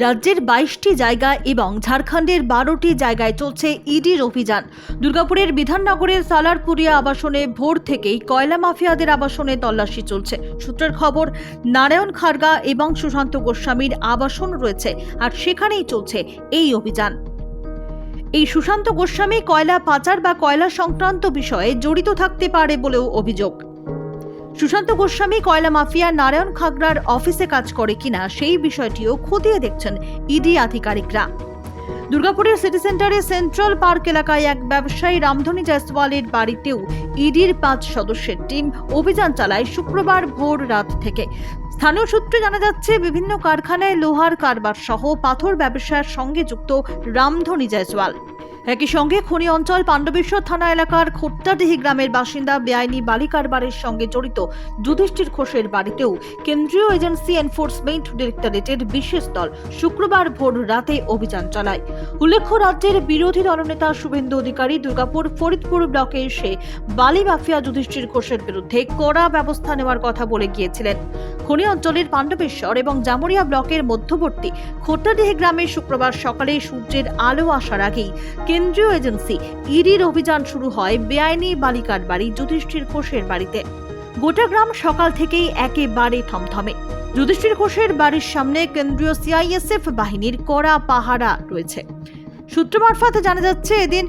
রাজ্যের বাইশটি জায়গা এবং ঝাড়খণ্ডের বারোটি জায়গায় চলছে ইডির অভিযান। দুর্গাপুরের বিধাননগরের সালারপুরিয়া আবাসনে ভোর থেকেই কয়লা মাফিয়াদের আবাসনে তল্লাশি চলছে। সূত্রের খবর, নারায়ণ খারগা এবং সুশান্ত গোস্বামীর আবাসন রয়েছে আর সেখানেই চলছে এই অভিযান। এই সুশান্ত গোস্বামী কয়লা পাচার বা কয়লা সংক্রান্ত বিষয়ে জড়িত থাকতে পারে বলেও অভিযোগ। সুশান্ত গোস্বামী, কয়লা মাফিয়া, নারায়ণ খাগড়ার অফিসে কাজ করে কিনা সেই বিষয়টিও খতিয়ে দেখছেন ইডি আধিকারিকরা। দুর্গাপুরের সিটি সেন্টারে সেন্ট্রাল পার্ক এলাকায় এক ব্যবসায়ী রামধনী জয়সওয়ালের বাড়িতেও ইডির পাঁচ সদস্যের টিম অভিযান চালায় শুক্রবার ভোর রাত থেকে। স্থানীয় সূত্রে জানা যাচ্ছে, বিভিন্ন কারখানায় লোহার কারবার সহ পাথর ব্যবসার সঙ্গে যুক্ত রামধনী জয়সওয়াল। একই সঙ্গে খনি অঞ্চল পাণ্ডবেশ্বর থানা এলাকার খোট্টাডিহি গ্রামের বাসিন্দা বেআইনি বালি কারবারের সঙ্গে জড়িত যুধিষ্ঠির ঘোষের বাড়িতেও কেন্দ্রীয় এজেন্সি এনফোর্সমেন্ট ডিরেক্টরেটের বিশেষ দল শুক্রবার ভোর রাতে অভিযান চালায়। উল্লেখ্য, রাজ্যের বিরোধী দলনেতা শুভেন্দু অধিকারী দুর্গাপুর ফরিদপুর ব্লকে এসে বালি মাফিয়া যুধিষ্ঠির ঘোষের বিরুদ্ধে কড়া ব্যবস্থা নেওয়ার কথা বলে গিয়েছিলেন। খনি অঞ্চলের পাণ্ডবেশ্বর এবং জামুরিয়া ব্লকের মধ্যবর্তী খোট্টাডিহি গ্রামে শুক্রবার সকালে সূর্যের আলো আসার আগেই কেন্দ্রীয় এজেন্সি ইডির অভিযান শুরু হয় বেআইনি বালিকার বাড়ি যুধিষ্ঠির ঘোষের বাড়িতে। গোটা গ্রাম সকাল থেকেই একেবারে থমথমে। যুধিষ্ঠির ঘোষের বাড়ির সামনে কেন্দ্রীয় সিআইএসএফ বাহিনীর কড়া পাহারা রয়েছে। সূত্র মারফত জানা যাচ্ছে, এদিন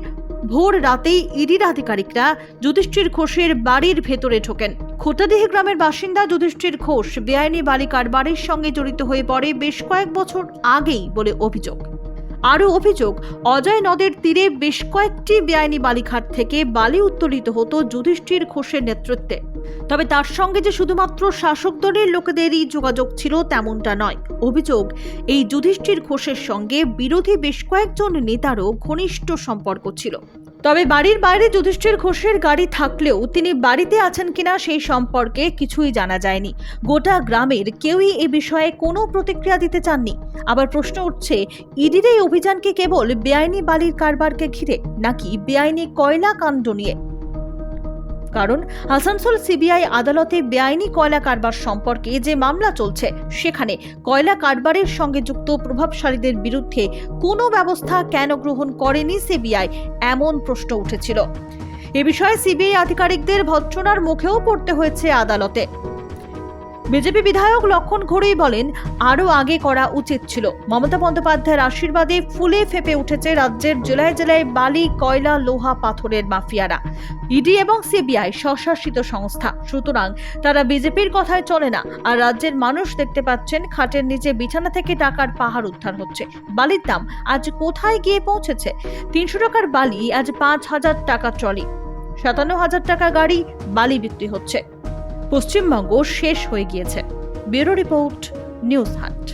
ভোর রাতেই ইডির আধিকারিকরা যুধিষ্ঠির ঘোষের বাড়ির ভেতরে ঢোকেন। খোটাদিহি গ্রামের বাসিন্দা যুধিষ্ঠির ঘোষ বেআইনি বাড়ি কারবারের সঙ্গে জড়িত হয়ে পড়ে বেশ কয়েক বছর আগেই বলে অভিযোগ। আরও অভিযোগ, অজয় নদের তীরে বেশ কয়েকটি বেআইনি বালিঘাট থেকে বালি উত্তোলিত হতো যুধিষ্ঠির ঘোষের নেতৃত্বে। তবে তার সঙ্গে যে শুধুমাত্র শাসক দলের লোকেদেরই যোগাযোগ ছিল তেমনটা নয়। অভিযোগ, এই যুধিষ্ঠির ঘোষের সঙ্গে বিরোধী বেশ কয়েকজন নেতারও ঘনিষ্ঠ সম্পর্ক ছিল। তবে বাড়ির বাইরে যুধিষ্ঠির ঘোষের গাড়ি থাকলেও তিনি বাড়িতে আছেন কিনা সেই সম্পর্কে কিছুই জানা যায়নি। গোটা গ্রামের কেউই এ বিষয়ে কোনো প্রতিক্রিয়া দিতে চাননি। আবার প্রশ্ন উঠছে, ইডির এই অভিযান কি কেবল বেআইনি বালির কারবারকে ঘিরে, নাকি বেআইনি কয়লা কাণ্ড নিয়ে? কারণ আসানসোল সিবিআই আদালতে বেআইনি কয়লা কারবার সম্পর্কে যে মামলা চলছে, সেখানে কয়লা কারবারের সঙ্গে যুক্ত প্রভাবশালীদের বিরুদ্ধে কোনো ব্যবস্থা কেন গ্রহণ করেনি সিবিআই? এমন প্রশ্ন উঠেছিল। এ বিষয়ে সিবিআই আধিকারিকদের ভৎসনার মুখেও পড়তে হয়েছে আদালতে। বিজেপি বিধায়ক লক্ষণ ঘড়েই বলেন আরও আগে করা উচিত ছিল। মমতা বন্দ্যোপাধ্যায়ের আশীর্বাদে ফুলে ফেপে উঠেছে রাজ্যের জেলায় জেলায় বালি, কয়লা, লোহা, পাথরের মাফিয়ারা। ইডি এবং সিবিআই স্বশাসিত সংস্থা। সুতরাং তারা বিজেপির কথায় চলে না। আর রাজ্যের মানুষ দেখতে পাচ্ছেন, খাটের নিচে বিছানা থেকে টাকার পাহাড় উদ্ধার হচ্ছে। বালির দাম আজ কোথায় গিয়ে পৌঁছেছে? তিনশো টাকার বালি আজ পাঁচ হাজার টাকা ট্রলি। সাতান্ন হাজার টাকা গাড়ি বালি বিক্রি হচ্ছে। পশ্চিমবঙ্গ শেষ হয়ে গিয়েছে। Bureau report news hunt